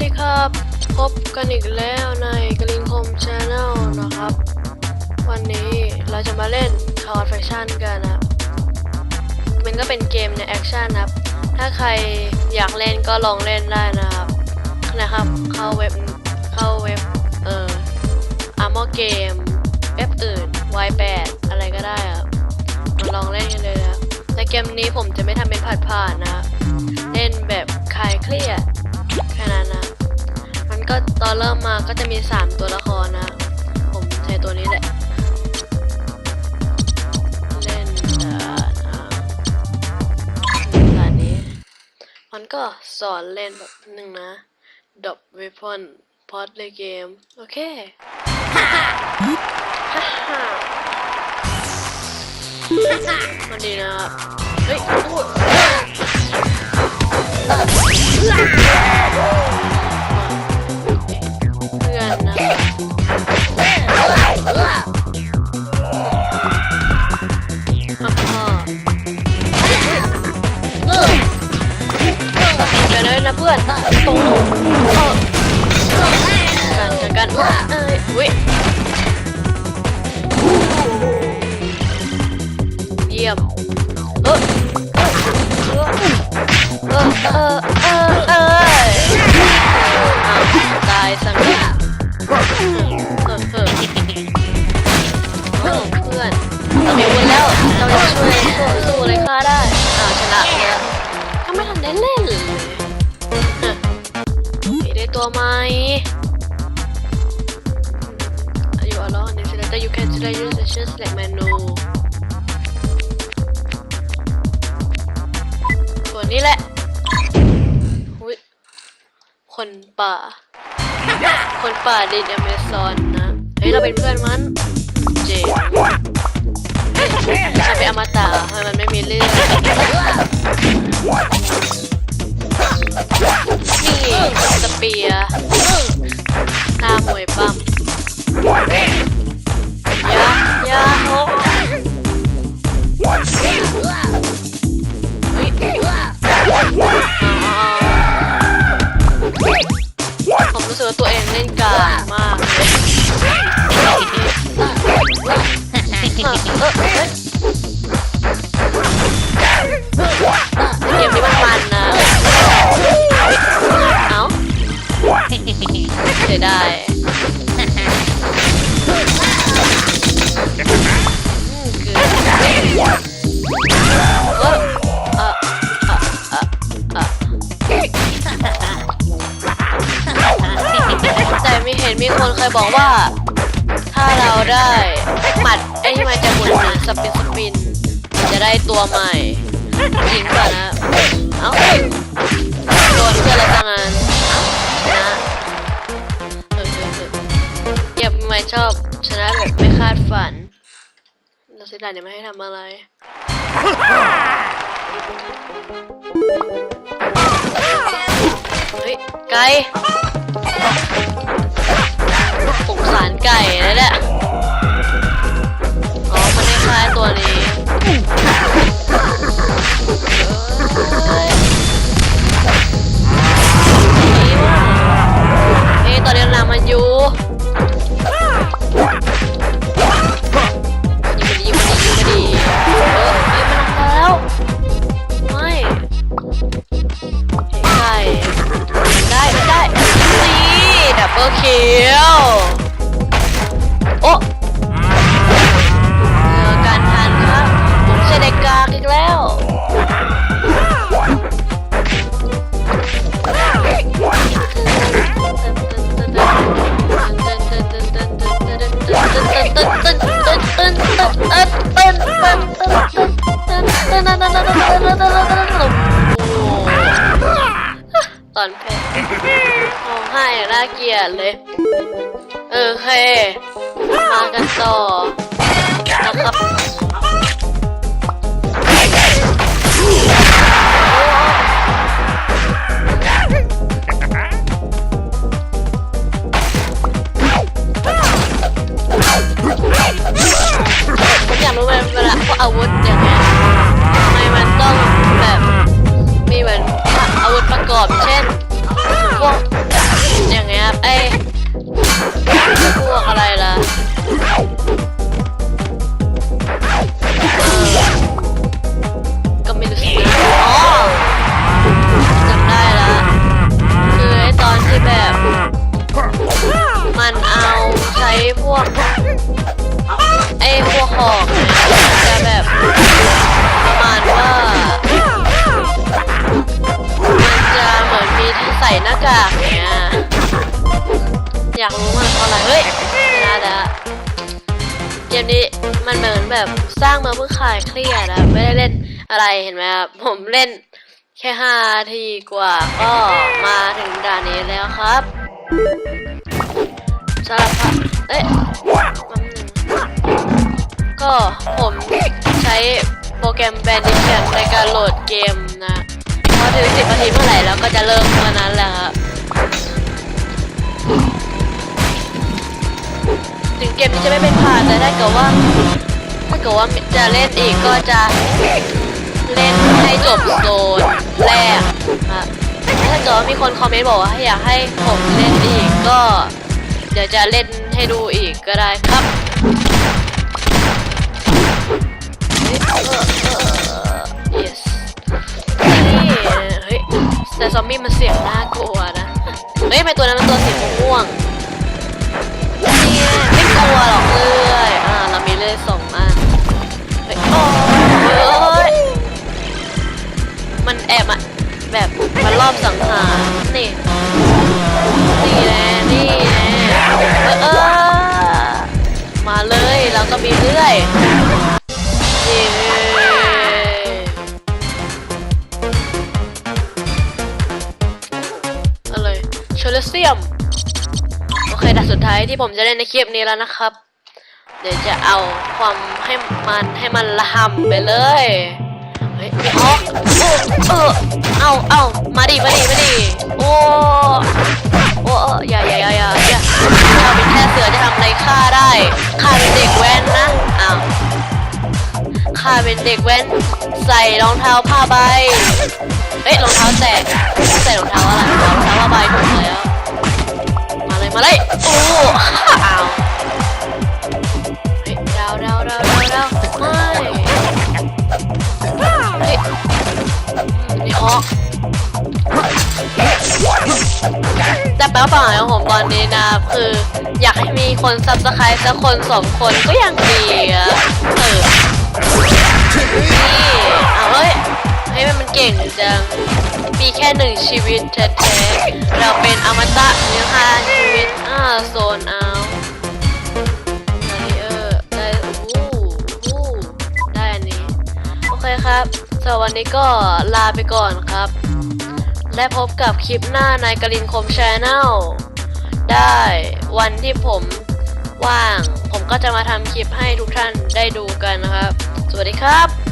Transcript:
ดีครับ พบกันอีกแล้วในกลิงคมชาแนลนะครับ วันนี้เราจะมาเล่นคอร์ดแฟชั่นกันนะมันก็เป็นเกมในแอคชั่นครับ ถ้าใครอยากเล่นก็ลองเล่นได้นะครับนะครับ เข้าเว็บเข้าเว็บเอ่ออาร์มอเกมเว็บอื่น Y8 อะไรก็ได้ครับมาลองเล่นกันเลยนะครับในเกมนี้ผมจะไม่ทำเป็นผ่านๆนะ เล่นแบบคลายเครียดแค่นั้นนะ ตอนเริ่มมาก็จะมี 3 ตัวละครนะ ผมใช้ตัวนี้แหละ เล่นด่านอ่านนี้ มันก็สอนเล่นแบบนึงนะดอบเวพอนพอดเลยเกม โอเคมันดีนะครับเฮ้ยอู้ เพื่อนนะฮ่าฮ่าเดี๋ยวนะเพื่อนตรงกันกันกันเอ้ยอุ้ยเยี่ยมเออเออเออเออเออเอออ้ but you can still use actions like manual นนี้แหละคนป่า คนป่าดินอเมซอนนะ เฮ้ย เราเป็นเพื่อนมัน เออเอ้ยเกมนี้มันมันนะเอาเดี๋ยวได้แต่มีเห็นมีคนเคยบอกว่า ถ้าเราได้ อ้ที่มันจะหมุนหมุนสปินสปิน จะได้ตัวใหม่จริงป่ะนะ เอ้าโดนเพื่อนแล้วตั้งนานชนะเก็บไม่ชอบชนะแบบไม่คาดฝันเราสิดาเนี่ยไม่ให้ทำอะไรเฮ้ยไก่สงสารไก่นะเนี่ย Uh. ตอนเพลงร้องไห้อะน่าเกลียดเลย เออโอเค มากันต่อนะครับ อย่างเงี้ยเอ้ อยากรู้มันเพราะอะไรเฮ้ยน่าละเกมนี้มันเหมือนแบบสร้างมาเพื่อคลายเครียดอะไม่ได้เล่นอะไรเห็นไหมครับผมเล่นแค่ห้าทีกว่าก็มาถึงด่านนี้แล้วครับสารพัดเอ๊ะแป๊บนึงก็ผมใช้โปรแกรมแบนดิชันในการโหลดเกมนะพอถึงสิบนาทีเมื่อไหร่แล้วก็จะเริ่มเมื่อนั้นแหละครับ ถึงเกมจะไม่เป็นผ่านแต่ถ้าเกิดว่าถ้าเกิดว่าจะเล่นอีกก็จะเล่นให้จบโซนแรกครับถ้าเกิดว่ามีคนคอมเมนต์บอกว่าอยากให้ผมเล่นอีกก็ เดี๋ยวจะเล่นให้ดูอีกก็ได้ครับแต่ซอมบี้มันเสียงน่ากลัวนะ เฮ้ยทำไมตัวนั้นมันตัวสีม่วง อบสังหารนี่นี่แน่นี่แน่เออเออมาเลยเราก็มีเลื่อยเย้อะไรโชลเซียมโอเคแต่สุดท้ายที่ผมจะเล่นในคลิปนี้แล้วนะครับ เดี๋ยวจะเอาความให้มันให้มันละหำไปเลย เฮ้ยออเอเออเอาเอามาดิมาดิมาดิโอ้โอ้อออย่าอย่าอย่าอย่าอย่าเราเป็นแค่เสือจะทำอะไรข้าได้ข้าเป็นเด็กแว้นนะอ้าวข้าเป็นเด็กแว้นใส่รองเท้าผ้าใบเอ้ยรองเท้าแตกใส่รองเท้าอะไรรองเท้าผ้าใบถูกแล้วมาเลยมาเลยโอ้อ้าว แต่เป้าหมายของผมตอนนี้นะคือ อยากให้มีคนซับสไครต์สักคนสองคนก็ยังดีอะเออนี่เอาเฮ้ยเฮ้ยมันเก่งจัง มีแค่หนึ่งชีวิตแท้ๆเราเป็นอมตะมีห้าชีวิตอ่าโซนเอาไดเออได้อู้อู้ได้อันนี้ โอเคครับสำหรับวันนี้ก็ลาไปก่อนครับ และพบกับคลิปหน้าในกลินคมชาแนลได้วันที่ผมว่าง ผมก็จะมาทำคลิปให้ทุกท่านได้ดูกันนะครับ สวัสดีครับ